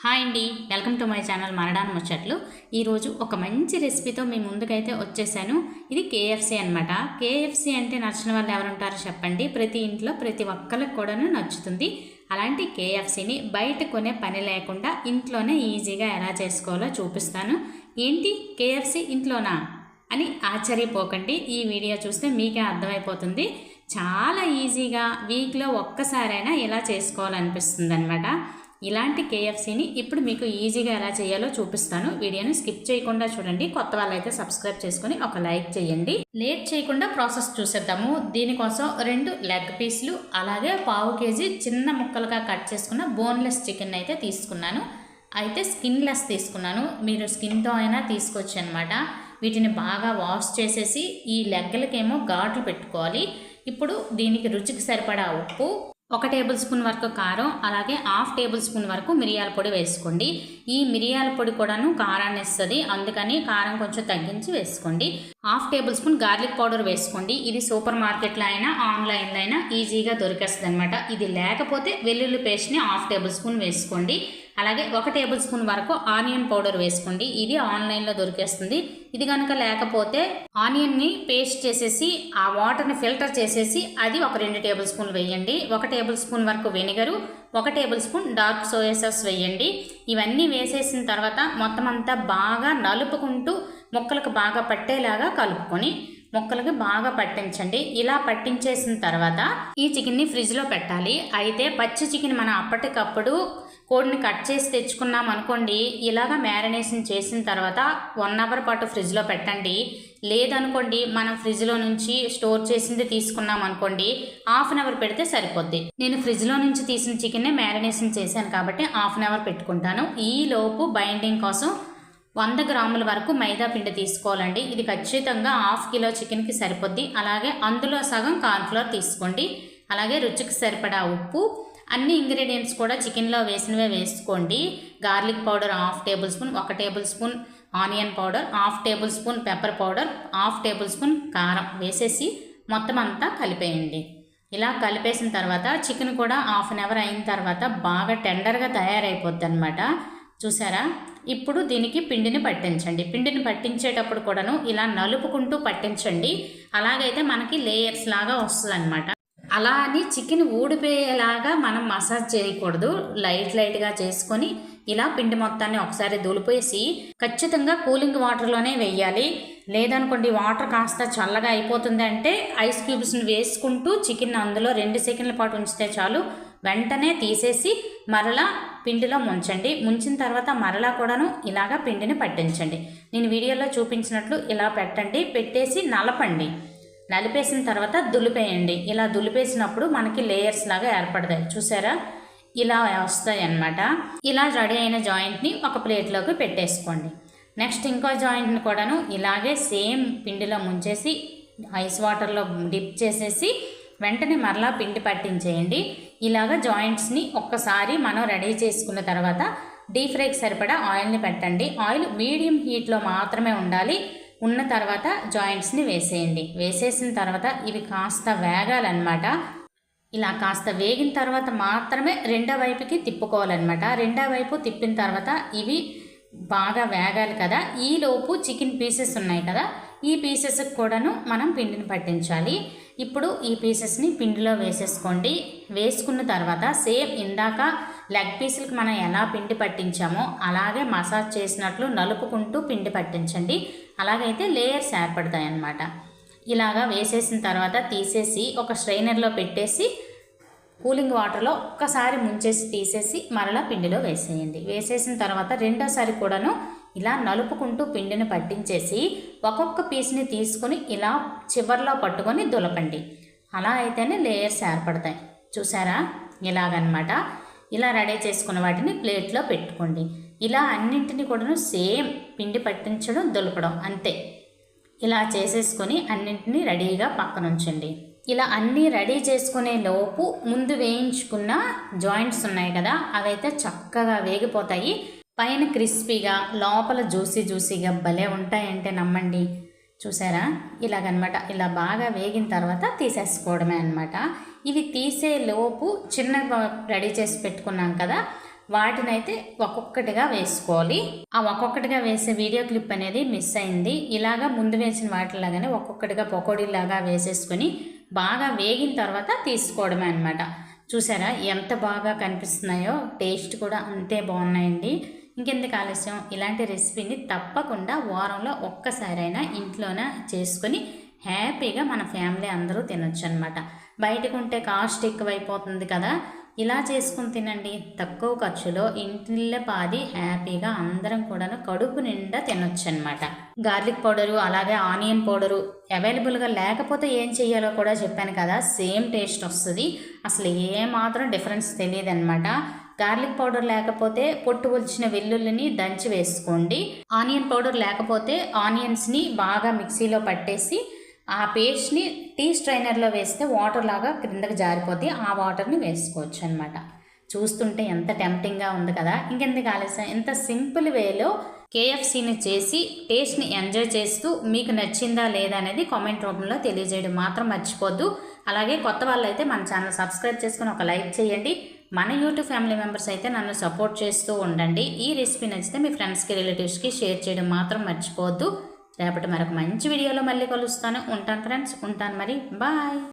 Hi అండి. Welcome to my channel మనడాన్ ముచ్చట్లు. ఈరోజు ఒక మంచి రెసిపీతో మీ ముందుకైతే వచ్చేసాను. ఇది కేఎఫ్సి అనమాట కేఎఫ్సి అంటే నచ్చిన వాళ్ళు ఎవరుంటారో చెప్పండి. ప్రతి ఇంట్లో ప్రతి ఒక్కరికి కూడాను నచ్చుతుంది. అలాంటి కేఎఫ్సీని బయట కొనే పని లేకుండా ఇంట్లోనే ఈజీగా ఎలా చేసుకోవాలో చూపిస్తాను. ఏంటి కేఎఫ్సి ఇంట్లోనా? అని ఆశ్చర్యపోకండి. ఈ వీడియో చూస్తే మీకే అర్థమైపోతుంది. చాలా ఈజీగా వీక్లో ఒక్కసారైనా ఇలా చేసుకోవాలనిపిస్తుంది అనమాట ఇలాంటి కేఎఫ్సీని ఇప్పుడు మీకు ఈజీగా ఎలా చేయాలో చూపిస్తాను. వీడియోని స్కిప్ చేయకుండా చూడండి. కొత్త వాళ్ళైతే సబ్స్క్రైబ్ చేసుకొని ఒక లైక్ చేయండి. లేట్ చేయకుండా ప్రాసెస్ చూసేద్దాము. దీనికోసం రెండు లెగ్ పీసులు అలాగే పావు కేజీ చిన్న ముక్కలుగా కట్ చేసుకున్న బోన్లెస్ చికెన్ అయితే తీసుకున్నాను. అయితే స్కిన్లెస్ తీసుకున్నాను. మీరు స్కిన్తో అయినా తీసుకోవచ్చు అనమాట వీటిని బాగా వాష్ చేసేసి ఈ లెగ్గలకేమో ఘాట్లు పెట్టుకోవాలి. ఇప్పుడు దీనికి రుచికి సరిపడా ఉప్పు ఒక టేబుల్ స్పూన్ వరకు కారం అలాగే హాఫ్ టేబుల్ స్పూన్ వరకు మిరియాల పొడి వేసుకోండి. ఈ మిరియాల పొడి కూడాను కారాన్ని ఇస్తుంది అందుకని కారం కొంచెం తగ్గించి వేసుకోండి. Half tablespoon garlic powder వేసుకోండి. ఇది సూపర్ మార్కెట్లో అయినా ఆన్లైన్లో అయినా ఈజీగా దొరికేస్తుంది అనమాట ఇది లేకపోతే వెల్లుల్లి పేస్ట్ని హాఫ్ టేబుల్ స్పూన్ వేసుకోండి. అలాగే ఒక టేబుల్ స్పూన్ వరకు ఆనియన్ పౌడర్ వేసుకోండి. ఇది ఆన్లైన్లో దొరికేస్తుంది. ఇది కనుక లేకపోతే ఆనియన్ని పేస్ట్ చేసేసి ఆ వాటర్ని ఫిల్టర్ చేసేసి అది ఒక రెండు టేబుల్ స్పూన్ వేయండి. ఒక టేబుల్ స్పూన్ వరకు వెనిగరు ఒక table spoon dark soya sauce వేయండి. ఇవన్నీ వేసేసిన తర్వాత మొత్తం అంతా బాగా నలుపుకుంటూ ముక్కలకు బాగా పట్టేలాగా కలుపుకొని ముక్కలకి బాగా పట్టించండి. ఇలా పట్టించేసిన తర్వాత ఈ చికెన్ని ఫ్రిడ్జ్లో పెట్టాలి. అయితే పచ్చి చికెన్ మనం అప్పటికప్పుడు కోడిని కట్ చేసి తెచ్చుకున్నాం అనుకోండి ఇలాగ మ్యారినేషన్ చేసిన తర్వాత వన్ అవర్ పాటు ఫ్రిడ్జ్లో పెట్టండి. లేదనుకోండి మనం ఫ్రిడ్జ్లో నుంచి స్టోర్ చేసింది తీసుకున్నాం అనుకోండి హాఫ్ అన్ అవర్ పెడితే సరిపోద్ది. నేను ఫ్రిడ్జ్లో నుంచి తీసిన చికెన్నే మ్యారినేషన్ చేశాను కాబట్టి హాఫ్ అన్ అవర్ పెట్టుకుంటాను. ఈ లోపు బైండింగ్ కోసం వంద గ్రాముల వరకు మైదా పిండి తీసుకోవాలండి. ఇది ఖచ్చితంగా హాఫ్ కిలో చికెన్కి సరిపోద్ది. అలాగే అందులో సగం కార్న్ఫ్లోర్ తీసుకోండి. అలాగే రుచికి సరిపడా ఉప్పు అన్ని ఇంగ్రీడియంట్స్ కూడా చికెన్లో వేసినవే వేసుకోండి. Garlic powder half tablespoon ఒక tablespoon onion powder half tablespoon pepper powder half tablespoon కారం వేసేసి మొత్తం అంతా కలిపేయండి. ఇలా కలిపేసిన తర్వాత చికెన్ కూడా హాఫ్ అన్ అవర్ అయిన తర్వాత బాగా టెండర్గా తయారైపోద్ది అనమాట చూసారా? ఇప్పుడు దీనికి పిండిని పట్టించండి. పిండిని పట్టించేటప్పుడు కూడాను ఇలా నలుపుకుంటూ పట్టించండి. అలాగైతే మనకి లేయర్స్ లాగా వస్తుంది అనమాట అలా అని చికెన్ ఊడిపోయేలాగా మనం మసాజ్ చేయకూడదు. లైట్ లైట్గా చేసుకొని ఇలా పిండి మొత్తాన్ని ఒకసారి దులిపేసి ఖచ్చితంగా కూలింగ్ వాటర్లోనే వేయాలి. లేదనుకోండి వాటర్ కాస్త చల్లగా అయిపోతుంది అంటే ఐస్ క్యూబ్స్ని వేసుకుంటూ చికెన్ అందులో రెండు సెకండ్ల పాటు ఉంచితే చాలు. వెంటనే తీసేసి మరలా పిండిలో ముంచండి. ముంచిన తర్వాత మరలా కూడాను ఇలాగా పిండిని పట్టించండి. నేను వీడియోలో చూపించినట్లు ఇలా పెట్టండి. పెట్టేసి నలపండి. నలిపేసిన తర్వాత దులిపేయండి. ఇలా దులిపేసినప్పుడు మనకి లేయర్స్ లాగా ఏర్పడతాయి. చూసారా? ఇలా వస్తాయి అన్నమాట ఇలా రెడీ అయిన జాయింట్ని ఒక ప్లేట్లోకి పెట్టేసుకోండి. నెక్స్ట్ ఇంకో జాయింట్ని కూడాను ఇలాగే సేమ్ పిండిలో ముంచేసి ఐస్ వాటర్లో డిప్ చేసేసి వెంటనే మరలా పిండి పట్టించేయండి. ఇలాగ జాయింట్స్ని ఒక్కసారి మనం రెడీ చేసుకున్న తర్వాత డీప్ ఫ్రైకి సరిపడా ఆయిల్ని పెట్టండి. ఆయిల్ మీడియం హీట్లో మాత్రమే ఉండాలి. ఉన్న తర్వాత జాయింట్స్ని వేసేయండి. వేసేసిన తర్వాత ఇవి కాస్త వేగాలన్నమాట. ఇలా కాస్త వేగిన తర్వాత మాత్రమే రెండో వైపుకి తిప్పుకోవాలన్నమాట. రెండో వైపు తిప్పిన తర్వాత ఇవి బాగా వేగాలి కదా. ఈలోపు చికెన్ పీసెస్ ఉన్నాయి కదా. ఈ పీసెస్కి కూడాను మనం పిండిని పట్టించాలి. ఇప్పుడు ఈ పీసెస్ని పిండిలో వేసేసుకోండి. వేసుకున్న తర్వాత సేమ్ ఇందాక లెగ్ పీసులకు మనం ఎలా పిండి పట్టించామో అలాగే మసాజ్ చేసినట్లు నలుపుకుంటూ పిండి పట్టించండి. అలాగైతే లేయర్స్ ఏర్పడతాయి అన్నమాట ఇలాగా వేసేసిన తర్వాత తీసేసి ఒక స్ట్రైనర్లో పెట్టేసి కూలింగ్ వాటర్లో ఒక్కసారి ముంచేసి తీసేసి మరలా పిండిలో వేసేయండి. వేసేసిన తర్వాత రెండోసారి కూడాను ఇలా నలుపుకుంటూ పిండిని పట్టించేసి ఒక్కొక్క పీస్ని తీసుకొని ఇలా చివర్లో పట్టుకొని దులపండి. అలా అయితేనే లేయర్స్ ఏర్పడతాయి. చూసారా? ఇలాగనమాట. ఇలా రెడీ చేసుకున్న వాటిని ప్లేట్లో పెట్టుకోండి. ఇలా అన్నింటినీ కూడాను సేమ్ పిండి పట్టించడం దులపడం అంతే. ఇలా చేసేసుకొని అన్నింటినీ రెడీగా పక్కన ఉంచండి ఇలా అన్నీ రెడీ చేసుకునే లోపు ముందు వేయించుకున్న జాయింట్స్ ఉన్నాయి కదా అవైతే చక్కగా వేగిపోతాయి. పైన క్రిస్పీగా లోపల జ్యూసీ జ్యూసీగా భలే ఉంటాయంటే నమ్మండి. చూసారా? ఇలాగనమాట. ఇలా బాగా వేగిన తర్వాత తీసేసుకోవడమే అనమాట ఇవి తీసే లోపు చిన్న రెడీ చేసి పెట్టుకున్నాం కదా వాటినైతే ఒక్కొక్కటిగా వేసుకోవాలి. ఆ ఒక్కొక్కటిగా వేసే వీడియో క్లిప్ అనేది మిస్ అయింది. ఇలాగా ముందు వేసిన వాటిలాగానే ఒక్కొక్కటిగా పకోడీలాగా వేసేసుకొని బాగా వేగిన తర్వాత తీసుకోవడమే అనమాట చూసారా? ఎంత బాగా కనిపిస్తున్నాయో టేస్ట్ కూడా అంతే బాగున్నాయండి. ఇంకెందుకు ఆలస్యం? ఇలాంటి రెసిపీని తప్పకుండా వారంలో ఒక్కసారైనా ఇంట్లోనే చేసుకొని హ్యాపీగా మన ఫ్యామిలీ అందరూ తినొచ్చు అనమాట బయటకు ఉంటే కాస్ట్ ఎక్కువైపోతుంది కదా. ఇలా చేసుకుని తినండి. తక్కువ ఖర్చులో ఇంటిల్లే పాది హ్యాపీగా అందరం కూడా కడుపు నిండా తినొచ్చు అనమాట గార్లిక్ పౌడరు అలాగే ఆనియన్ పౌడరు అవైలబుల్గా లేకపోతే ఏం చేయాలో కూడా చెప్పాను కదా. సేమ్ టేస్ట్ వస్తుంది. అసలు ఏ మాత్రం డిఫరెన్స్ తెలియదు అనమాట గార్లిక్ పౌడర్ లేకపోతే పొట్టు ఒలిచిన వెల్లుల్లిని దంచి వేసుకోండి. ఆనియన్ పౌడర్ లేకపోతే ఆనియన్స్ని బాగా మిక్సీలో పట్టేసి ఆ పేస్ట్ని టీ స్ట్రైనర్లో వేస్తే వాటర్ లాగా క్రిందకి జారిపోతే ఆ వాటర్ని వేసుకోవచ్చు అనమాట చూస్తుంటే ఎంత టెంప్టింగ్గా ఉంది కదా. ఇంకెందుకు ఆలస్యం? ఎంత సింపుల్ వేలో కేఎఫ్సీని చేసి టేస్ట్ని ఎంజాయ్ చేస్తూ మీకు నచ్చిందా లేదా అనేది కామెంట్ రూపంలో తెలియజేయడం మాత్రం మర్చిపోద్దు. అలాగే కొత్త వాళ్ళు అయితే మన ఛానల్ సబ్స్క్రైబ్ చేసుకుని ఒక లైక్ చేయండి. మన యూట్యూబ్ ఫ్యామిలీ మెంబర్స్ అయితే నన్ను సపోర్ట్ చేస్తూ ఉండండి. ఈ రెసిపీ నచ్చితే మీ ఫ్రెండ్స్కి రిలేటివ్స్కి షేర్ చేయడం మాత్రం మర్చిపోవద్దు. రేపటి మరొక మంచి వీడియోలో మళ్ళీ కలుస్తాను. ఉంటాను ఫ్రెండ్స్ ఉంటాను మరి. బాయ్